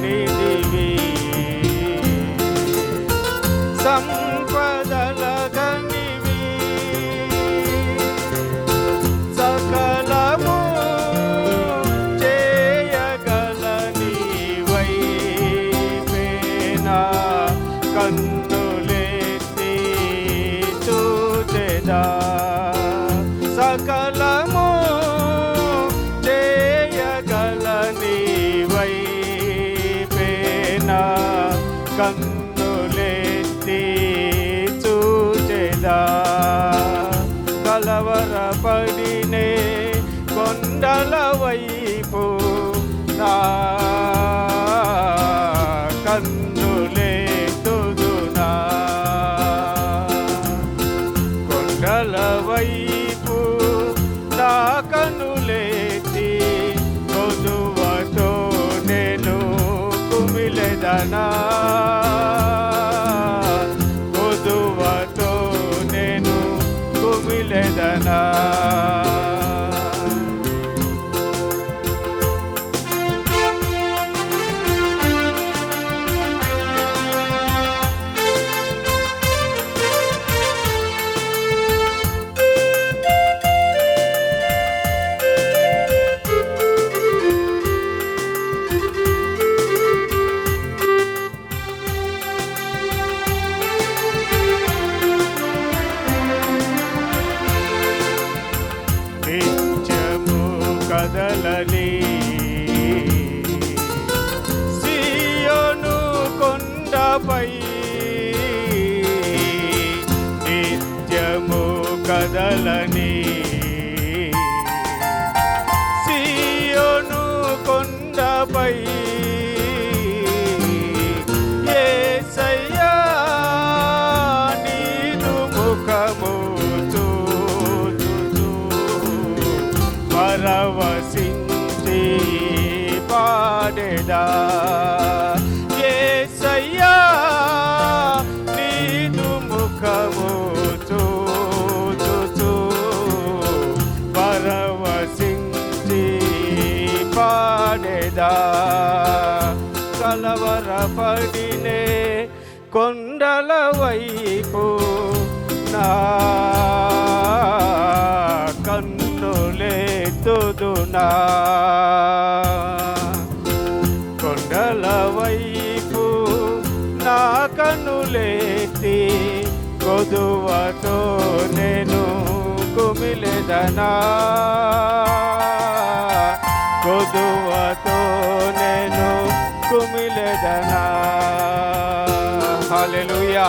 నిడివి సంపదల గనివి సకలము చేయగల నీవైపేనా కన్నులెత్తి చూచెదా. కన్నులెత్తి చూచెదా. కలవరపడినే కొండల వైపు నా కన్నులే కొండల వైపు నా కన్నులేతి కొదువతో నేను కుమిలెదనా. కుమిలెదనా కదలని సియోను కొండపై నిత్యము కదలని. సియోను కొండపై యేసయ్యా పాడెదా యేసయ్యా నీదు ముఖము చూచుచు పరవశించి పాడెదా. కలవరపడినే కొండల వైపు నా కన్నులేతుదునా కనుల వైపు నా కనులేతి కొదువతో నేను కుమిలెదనా? కొదువతో నేను కుమిలెదనా? హల్లెలూయా.